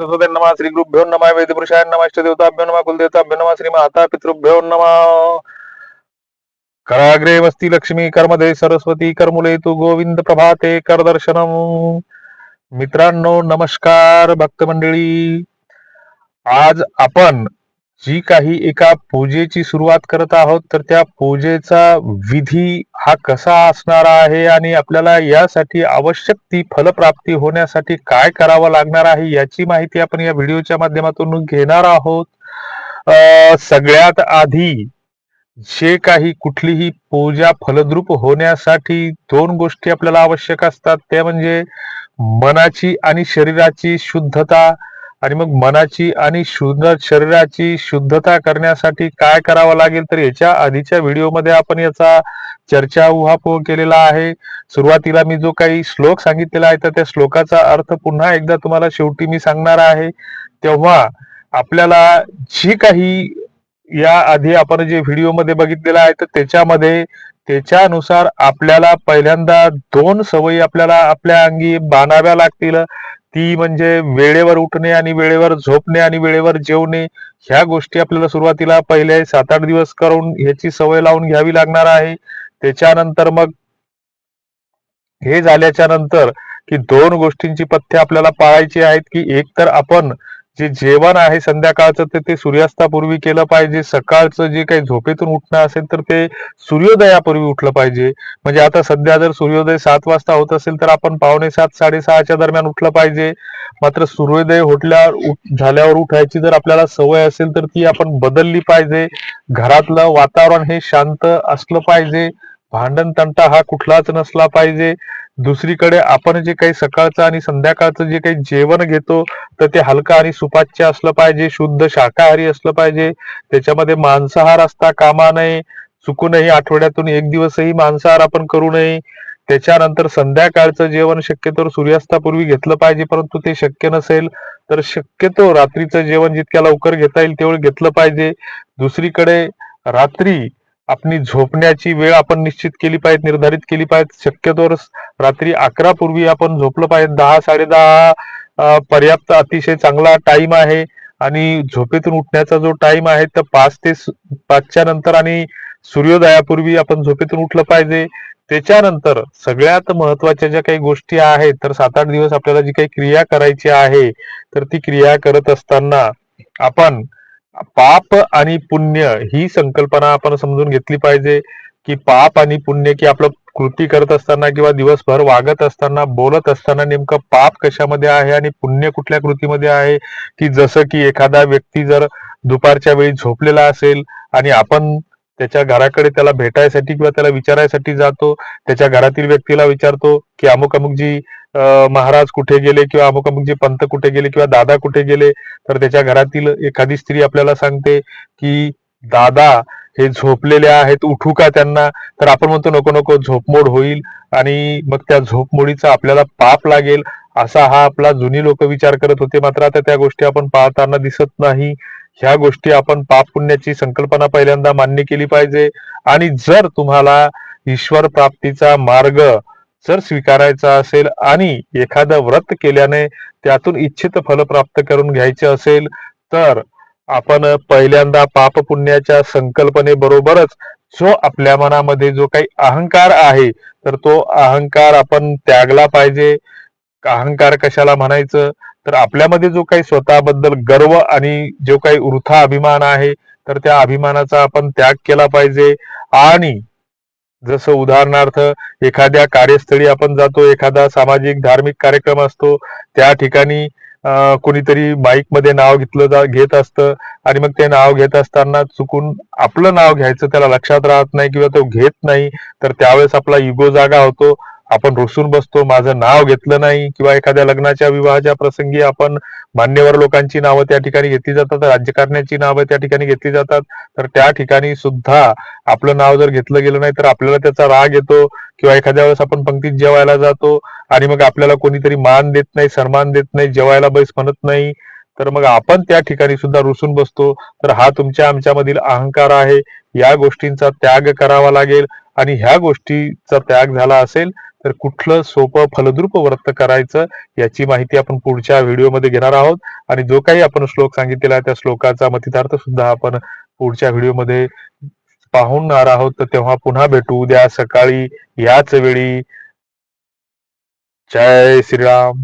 सरस्वती श्री गुरुभ्यो नमः वेदपुरुषाय नमः इष्टदेवताभ्यो नमा कुलदेवताभ्यो नमा श्री माता पितृभ्यो नमः। कराग्रे वस्ती लक्ष्मी कर्मदे सरस्वती कर्मुले तू गोविंद प्रभाते करदर्शनम। मित्रांनो नमस्कार भक्त मंडळी आज आपण जी काही एका पूजेची सुरुवात करत आहोत तर त्या पूजेचा विधी हा कसा असणार आहे आणि आपल्याला यासाठी आवश्यक ती फलप्राप्ती होण्यासाठी काय करावं लागणार आहे याची माहिती आपण या व्हिडिओच्या माध्यमातून घेणार आहोत. अं, सगळ्यात आधी जे काही कुठलीही पूजा फलद्रूप होण्यासाठी दोन गोष्टी आपल्याला आवश्यक असतात त्या म्हणजे मनाची आणि शरीराची शुद्धता आणि मग मनाची आणि शुद्ध शरीराची शुद्धता करण्यासाठी काय करावं लागेल? तर याच्या आधीच्या व्हिडिओमध्ये आपण याचा चर्चा उहापोह केलेला आहे. सुरुवातीला मी जो काही श्लोक सांगितलेला आहे तर त्या श्लोकाचा अर्थ पुन्हा एकदा तुम्हाला शेवटी मी सांगणार आहे. तेव्हा आपल्याला जी काही या आधी आपण जे व्हिडिओमध्ये बघितलेला आहे तर त्याच्यामध्ये त्याच्यानुसार आपल्याला पहिल्यांदा दोन सवयी आपल्याला आपल्या अंगी बांधाव्या लागतील. ती म्हणजे वेळेवर उठणे आणि वेळेवर झोपणे आणि वेळेवर जेवणे ह्या गोष्टी आपल्याला सुरुवातीला पहिले सात आठ दिवस करून ह्याची सवय लावून घ्यावी लागणार आहे. त्याच्यानंतर मग हे झाल्याच्यानंतर की दोन गोष्टींची पथ्य आपल्याला पाळायची आहेत की एक तर आपण जे जेवण आहे संध्याकाळचं ते ते सूर्यास्तापूर्वी केलं पाहिजे. सकाळचं जे काही झोपेतून उठणं असेल तर ते सूर्योदयापूर्वी उठलं पाहिजे. म्हणजे आता सध्या जर सूर्योदय सात वाजता होत असेल तर आपण पावणे सात साडेसहाच्या दरम्यान उठलं पाहिजे. मात्र सूर्योदय उठल्यावर झाल्यावर उठायची जर आपल्याला सवय असेल तर ती आपण बदलली पाहिजे. घरातलं वातावरण हे शांत असलं पाहिजे. भांडण तंटा हा कुठलाच नसला पाहिजे. दुसरीकडे आपण जे काही सकाळचं आणि संध्याकाळचं जे काही जेवण घेतो तर ते हलका आणि सुपाच्य असलं पाहिजे शुद्ध शाकाहारी असलं पाहिजे. त्याच्यामध्ये मांसाहार असता कामा नये. चुकूनही आठवड्यातून एक दिवसही मांसाहार आपण करू नये. त्याच्यानंतर संध्याकाळचं जेवण शक्यतो सूर्यास्तापूर्वी घेतलं पाहिजे परंतु ते शक्य नसेल तर शक्यतो रात्रीचं जेवण जितक्या लवकर घेता येईल तेवढं घेतलं पाहिजे. दुसरीकडे रात्री आपली झोपण्याची वेळ आपण निश्चित केली पाहिजे निर्धारित केली पाहिजे. शक्यतो रात्री अकरा पूर्वी आपण झोपलं पाहिजे. दहा साडेदहा पर्याप्त अतिशय चांगला टाइम आहे. आणि झोपेतून उठण्याचा जो टाइम आहे तर पाच ते पाचच्या नंतर आणि सूर्योदयापूर्वी आपण झोपेतून उठलं पाहिजे. त्याच्यानंतर सगळ्यात महत्त्वाच्या ज्या काही गोष्टी आहेत तर सात आठ दिवस आपल्याला जी काही क्रिया करायची आहे तर ती क्रिया करत असताना आपण पाप आणि पुण्य ही संकल्पना आपण समजून घेतली पाहिजे की पाप आणि पुण्य की आपलं कृती करत असताना किंवा दिवसभर वागत असताना बोलत असताना नेमकं पाप कशामध्ये आहे आणि पुण्य कुठल्या कृतीमध्ये आहे? की जसं की एखादा व्यक्ती जर दुपारच्या वेळी झोपलेला असेल आणि आपण त्याच्या घराकडे त्याला भेटायसाठी किंवा त्याला विचारायसाठी जातो. त्याच्या घरातील व्यक्तीला विचारतो की अमुक अमुकजी महाराज कुठे गेले किंवा अमुक अमुकजी पंत कुठे गेले किंवा दादा कुठे गेले तर त्याच्या घरातील एखादी स्त्री आपल्याला सांगते की दादा हे झोपलेले आहेत उठू का त्यांना? तर आपण म्हणतो नको नको झोपमोड होईल. आणि मग त्या झोपमोडीचा आपल्याला पाप लागेल. असा हा आपला जुनी लोक विचार करत होते. मात्र आता त्या गोष्टी आपण पाहताना दिसत नाही. ह्या गोष्टी आपण पाप पुण्याची संकल्पना पहिल्यांदा मान्य केली पाहिजे. आणि जर तुम्हाला ईश्वर प्राप्तीचा मार्ग जर स्वीकारायचा असेल आणि एखादं व्रत केल्याने त्यातून इच्छित फल प्राप्त करून घ्यायचे असेल तर आपण पहिल्यांदा पाप पुण्याच्या संकल्पनेबरोबरच जो आपल्या मनामध्ये जो काही अहंकार आहे तर तो अहंकार आपण त्यागला पाहिजे. अहंकार कशाला म्हणायचं? तर आपल्यामध्ये जो काही स्वतःबद्दल गर्व आणि जो काही वृथा अभिमान आहे तर त्या अभिमानाचा आपण त्याग केला पाहिजे. आणि जसं उदाहरणार्थ एखाद्या कार्यस्थळी आपण जातो एखादा सामाजिक धार्मिक कार्यक्रम असतो त्या ठिकाणी कोणीतरी बाईकमध्ये नाव घेतलं जा घेत असतं. आणि मग ते नाव घेत असताना चुकून आपलं नाव घ्यायचं त्याला लक्षात राहत नाही किंवा तो घेत नाही तर त्यावेळेस आपला इगो जागा होतो. आपण रुसून बसतो माझं नाव घेतलं नाही किंवा एखाद्या लग्नाच्या विवाहाच्या प्रसंगी आपण मान्यवर लोकांची नावं त्या ठिकाणी घेतली जातात राज्यकारण्याची नावं त्या ठिकाणी घेतली जातात तर त्या ठिकाणी सुद्धा आपलं नाव जर घेतलं गेलं नाही तर आपल्याला त्याचा राग येतो किंवा एखाद्या वेळेस आपण पंक्तीत जेवायला जातो आणि मग आपल्याला कोणीतरी मान देत नाही सन्मान देत नाही जेवायला बैस म्हणत नाही तर मग आपण त्या ठिकाणी सुद्धा रुसून बसतो. तर हा तुमच्या आमच्यामधील अहंकार आहे. या गोष्टींचा त्याग करावा लागेल. आणि ह्या गोष्टीचा त्याग झाला असेल तर कुठलं सोपं फलद्रुप व्रत करायचं याची माहिती आपण पुढच्या व्हिडिओमध्ये घेणार आहोत. आणि जो काही आपण श्लोक सांगितलेला त्या श्लोकाचा मतितार्थ सुद्धा आपण पुढच्या व्हिडिओमध्ये पाहणार आहोत. तर तेव्हा पुन्हा भेटू उद्या सकाळी याच वेळी. जय श्रीराम.